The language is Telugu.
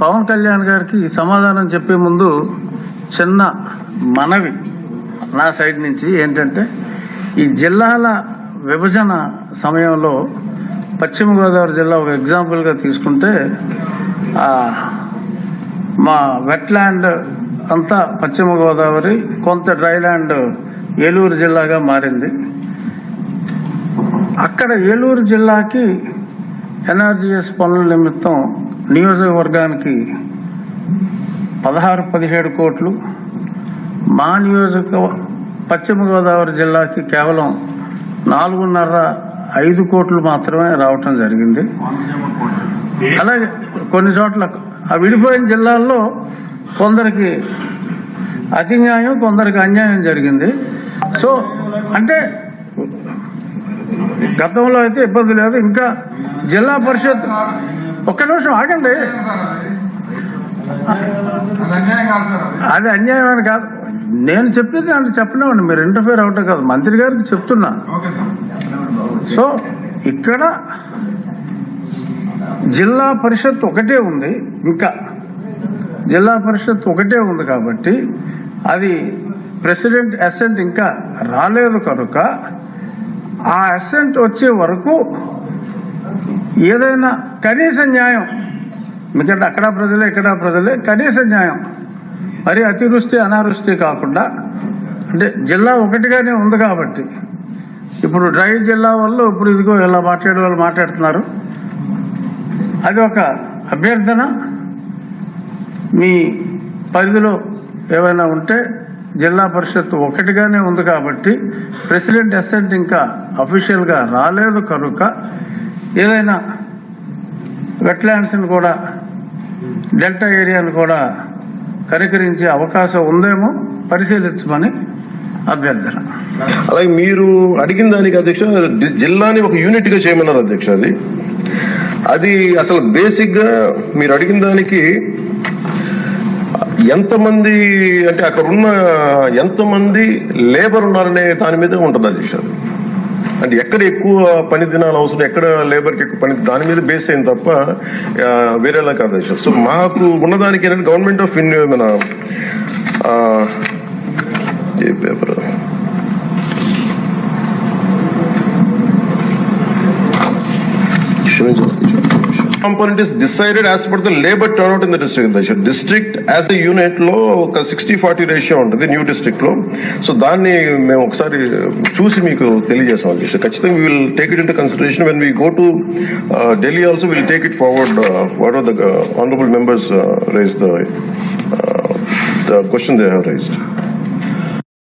పవన్ కళ్యాణ్ గారికి సమాధానం చెప్పే ముందు చిన్న మనవి నా సైడ్ నుంచి ఏంటంటే ఈ జిల్లాల విభజన సమయంలో పశ్చిమ గోదావరి జిల్లా ఒక ఎగ్జాంపుల్గా తీసుకుంటే మా వెట్లాండ్ అంతా పశ్చిమ గోదావరి కొంత డ్రైల్యాండ్ ఏలూరు జిల్లాగా మారింది. అక్కడ ఏలూరు జిల్లాకి ఎన్ఆర్జీఎస్ పనుల నిమిత్తం నియోజకవర్గానికి పదహారు పదిహేడు కోట్లు. మా నియోజక పశ్చిమ గోదావరి జిల్లాకి కేవలం నాలుగున్నర ఐదు కోట్లు మాత్రమే రావటం జరిగింది. అలాగే కొన్ని చోట్ల ఆ విడిపోయిన జిల్లాల్లో కొందరికి అతి న్యాయం కొందరికి అన్యాయం జరిగింది. సో అంటే గతంలో అయితే ఇబ్బంది లేదు. ఇంకా జిల్లా పరిషత్ ఒక్క నిమిషం ఆగండి. అది అన్యాయం అని కాదు. నేను చెప్పేది అంటే చెప్పనివ్వండి మీరు ఇంటర్ఫేర్ అవటం కాదు. మంత్రి గారికి చెప్తున్నా. సో ఇక్కడ జిల్లా పరిషత్ ఒకటే ఉంది ఇంకా. జిల్లా పరిషత్ ఒకటే ఉంది కాబట్టి అది ప్రెసిడెంట్ అసెంట్ ఇంకా రాలేదు కనుక ఆ అసెంట్ వచ్చే వరకు ఏదైనా కనీస న్యాయం. ఎందుకంటే అక్కడ ప్రజలే ఇక్కడ ప్రజలే కనీస న్యాయం. మరి అతివృష్టి అనావృష్టి కాకుండా అంటే జిల్లా ఒకటిగానే ఉంది కాబట్టి. ఇప్పుడు డ్రై జిల్లా వాళ్ళు ఇప్పుడు ఇదిగో ఇలా మాట్లాడే వాళ్ళు మాట్లాడుతున్నారు. అది ఒక అభ్యర్థన. మీ పరిధిలో ఏమైనా ఉంటే జిల్లా పరిషత్ ఒకటిగానే ఉంది కాబట్టి ప్రెసిడెంట్ అసెంట్ ఇంకా అఫీషియల్గా రాలేదు కనుక ఏదైనా వెట్లాండ్స్ని కూడా డెల్టా ఏరియాను కూడా కనికరించే అవకాశం ఉందేమో పరిశీలించమని అభ్యర్థన. అలాగే మీరు అడిగిన దానికి అధ్యక్ష జిల్లాని ఒక యూనిట్గా చేయమన్నారు అధ్యక్ష అది. అది అసలు బేసిక్గా మీరు అడిగిన దానికి ఎంతమంది అంటే అక్కడ ఉన్న ఎంతమంది లేబర్ ఉన్నారనే దాని మీద ఉంటుంది అధ్యక్ష అది. అంటే ఎక్కడ ఎక్కువ పని దినాలు అవసరం ఎక్కడ లేబర్కి ఎక్కువ పని దాని మీద బేస్ అయింది తప్ప వేరేలా కాదు అధ్యక్ష సో మాకు ఉన్నదానికి ఏంటంటే గవర్నమెంట్ ఆఫ్ ఇండియా మన a paper component is decided as per the labor turnout in the district. The district as a unit లో ఒక సిక్స్టీ ఫార్టీ రేషియో ఉంటుంది న్యూ డిస్ట్రిక్ట్లో సో దాన్ని మేము ఒకసారి uh, చూసి మీకు తెలియజేస్తాం అధ్యక్ష ఖచ్చితంగా will take it in consideration when we go to Delhi also will take it forward what are the honourable members raise the the question they have raised